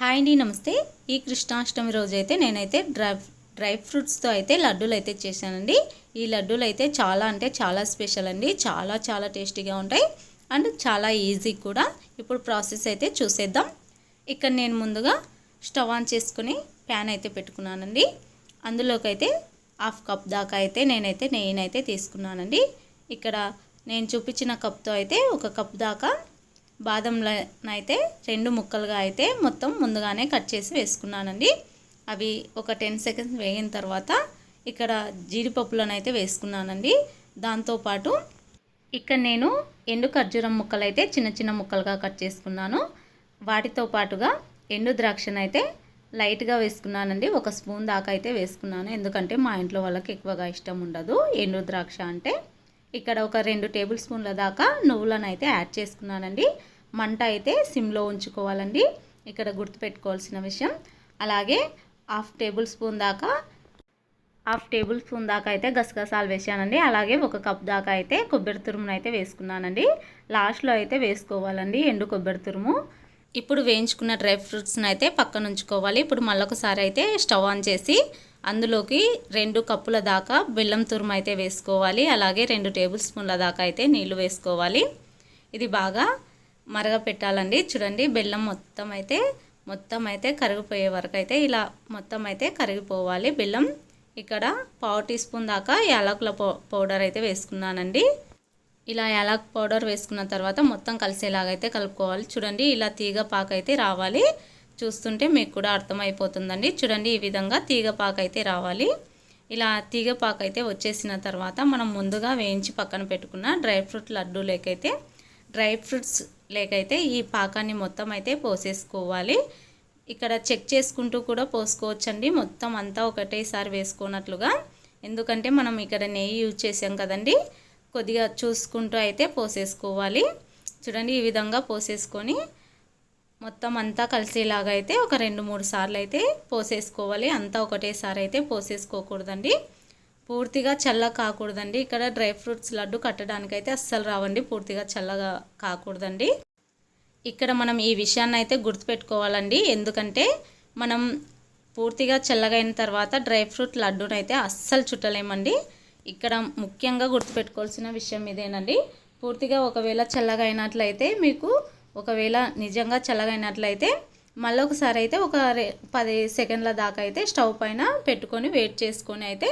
Hi అండి నమస్తే. ఈ కృష్ణాష్టమి రోజు అయితే నేనైతే డ్రై డ్రై ఫ్రూట్స్తో అయితే లడ్డూలు అయితే చేశానండి. ఈ లడ్డూలు అయితే చాలా అంటే చాలా స్పెషల్ అండి. చాలా చాలా టేస్టీగా ఉంటాయి. అండ్ చాలా ఈజీ కూడా. ఇప్పుడు ప్రాసెస్ అయితే చూసేద్దాం. ఇక్కడ నేను ముందుగా స్టవ్ ఆన్ చేసుకుని ప్యాన్ అయితే పెట్టుకున్నానండి. అందులోకైతే హాఫ్ కప్ దాకా అయితే నేనైతే నెయ్యినైతే తీసుకున్నానండి. ఇక్కడ నేను చూపించిన కప్తో అయితే ఒక కప్ దాకా బాదంలనైతే రెండు ముక్కలుగా అయితే మొత్తం ముందుగానే కట్ చేసి వేసుకున్నానండి. అవి ఒక టెన్ సెకండ్స్ వేగిన తర్వాత ఇక్కడ జీడిపప్పులను అయితే వేసుకున్నానండి దాంతోపాటు ఇక్కడ నేను ఎండు ఖర్జూరం ముక్కలైతే చిన్న చిన్న ముక్కలుగా కట్ చేసుకున్నాను. వాటితో పాటుగా ఎండు ద్రాక్షనైతే లైట్గా వేసుకున్నానండి. ఒక స్పూన్ దాకా అయితే వేసుకున్నాను. ఎందుకంటే మా ఇంట్లో వాళ్ళకి ఎక్కువగా ఇష్టం ఉండదు ఎండు ద్రాక్ష అంటే. ఇక్కడ ఒక రెండు టేబుల్ స్పూన్ల దాకా నువ్వులను అయితే యాడ్ చేసుకున్నానండి. మంట అయితే సిమ్లో ఉంచుకోవాలండి. ఇక్కడ గుర్తుపెట్టుకోవాల్సిన విషయం. అలాగే హాఫ్ టేబుల్ స్పూన్ దాకా హాఫ్ టేబుల్ స్పూన్ దాకా అయితే గసగసాలు వేసానండి. అలాగే ఒక కప్ దాకా అయితే కొబ్బరి తురుమును అయితే వేసుకున్నానండి. లాస్ట్లో అయితే వేసుకోవాలండి ఎండు కొబ్బరి తురుము. ఇప్పుడు వేయించుకున్న డ్రై ఫ్రూట్స్ని అయితే పక్కన ఉంచుకోవాలి ఇప్పుడు మళ్ళొకసారి అయితే స్టవ్ ఆన్ చేసి అందులోకి రెండు కప్పుల దాకా బెల్లం తురుము అయితే వేసుకోవాలి. అలాగే రెండు టేబుల్ స్పూన్ల దాకా అయితే నీళ్ళు వేసుకోవాలి. ఇది బాగా మరగపెట్టాలండి. చూడండి బెల్లం మొత్తం అయితే మొత్తం అయితే కరిగిపోయే వరకు అయితే ఇలా మొత్తం అయితే కరిగిపోవాలి. బెల్లం ఇక్కడ పావు టీ స్పూన్ దాకా యాలకుల పౌడర్ అయితే వేసుకున్నానండి. ఇలా యాలక్ పౌడర్ వేసుకున్న తర్వాత మొత్తం కలిసేలాగైతే కలుపుకోవాలి. చూడండి ఇలా తీగ పాక అయితే రావాలి. చూస్తుంటే మీకు కూడా అర్థమైపోతుందండి. చూడండి ఈ విధంగా తీగ పాక అయితే రావాలి. ఇలా తీగపాకు అయితే వచ్చేసిన తర్వాత మనం ముందుగా వేయించి పక్కన పెట్టుకున్న డ్రై ఫ్రూట్ లడ్డు లేకైతే డ్రై ఫ్రూట్స్ లేకైతే ఈ పాకాన్ని మొత్తం అయితే పోసేసుకోవాలి. ఇక్కడ చెక్ చేసుకుంటూ కూడా పోసుకోవచ్చండి. మొత్తం అంతా ఒకటేసారి వేసుకున్నట్లుగా ఎందుకంటే మనం ఇక్కడ నెయ్యి యూజ్ చేసాం కదండి. కొద్దిగా చూసుకుంటూ అయితే పోసేసుకోవాలి. చూడండి ఈ విధంగా పోసేసుకొని మొత్తం అంతా కలిసేలాగా అయితే ఒక రెండు మూడు సార్లు అయితే పోసేసుకోవాలి. అంతా ఒకటేసారి అయితే పోసేసుకోకూడదండి. పూర్తిగా చల్ల కాకూడదండి. ఇక్కడ డ్రై ఫ్రూట్స్ లడ్డు కట్టడానికైతే అస్సలు రావండి. పూర్తిగా చల్లగా కాకూడదండి. ఇక్కడ మనం ఈ విషయాన్ని అయితే గుర్తుపెట్టుకోవాలండి. ఎందుకంటే మనం పూర్తిగా చల్లగైన తర్వాత డ్రై ఫ్రూట్ లడ్డునైతే అయితే అస్సలు చుట్టలేమండి. ఇక్కడ ముఖ్యంగా గుర్తుపెట్టుకోవాల్సిన విషయం ఇదేనండి. పూర్తిగా ఒకవేళ చల్లగైనట్లయితే మీకు ఒకవేళ నిజంగా చల్లగైనట్లయితే మళ్ళీ ఒకసారి అయితే ఒక పది సెకండ్ల దాకా అయితే స్టవ్ పైన పెట్టుకొని వెయిట్ చేసుకొని అయితే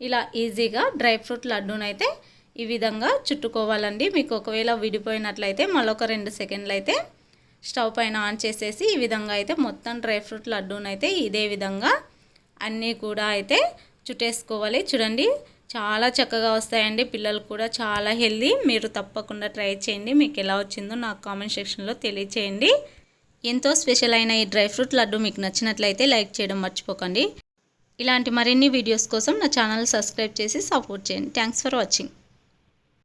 ఇలా ఈజీగా డ్రై ఫ్రూట్ లడ్డూనైతే ఈ విధంగా చుట్టుకోవాలండి. మీకు ఒకవేళ విడిపోయినట్లయితే మళ్ళొక రెండు సెకండ్లు అయితే స్టవ్ పైన ఆన్ చేసేసి ఈ విధంగా అయితే మొత్తం డ్రై ఫ్రూట్ లడ్డూనైతే ఇదే విధంగా అన్నీ కూడా అయితే చుట్టేసుకోవాలి. చూడండి చాలా చక్కగా వస్తాయండి. పిల్లలు కూడా చాలా హెల్దీ. మీరు తప్పకుండా ట్రై చేయండి. మీకు ఎలా వచ్చిందో నాకు కామెంట్ సెక్షన్లో తెలియచేయండి. ఎంతో స్పెషల్ అయిన ఈ డ్రై ఫ్రూట్ లడ్డు మీకు నచ్చినట్లయితే లైక్ చేయడం మర్చిపోకండి. ఇలాంటి మరిన్ని వీడియోస్ కోసం నా ఛానల్ సబ్స్క్రైబ్ చేసి సపోర్ట్ చేయండి. Thanks for watching.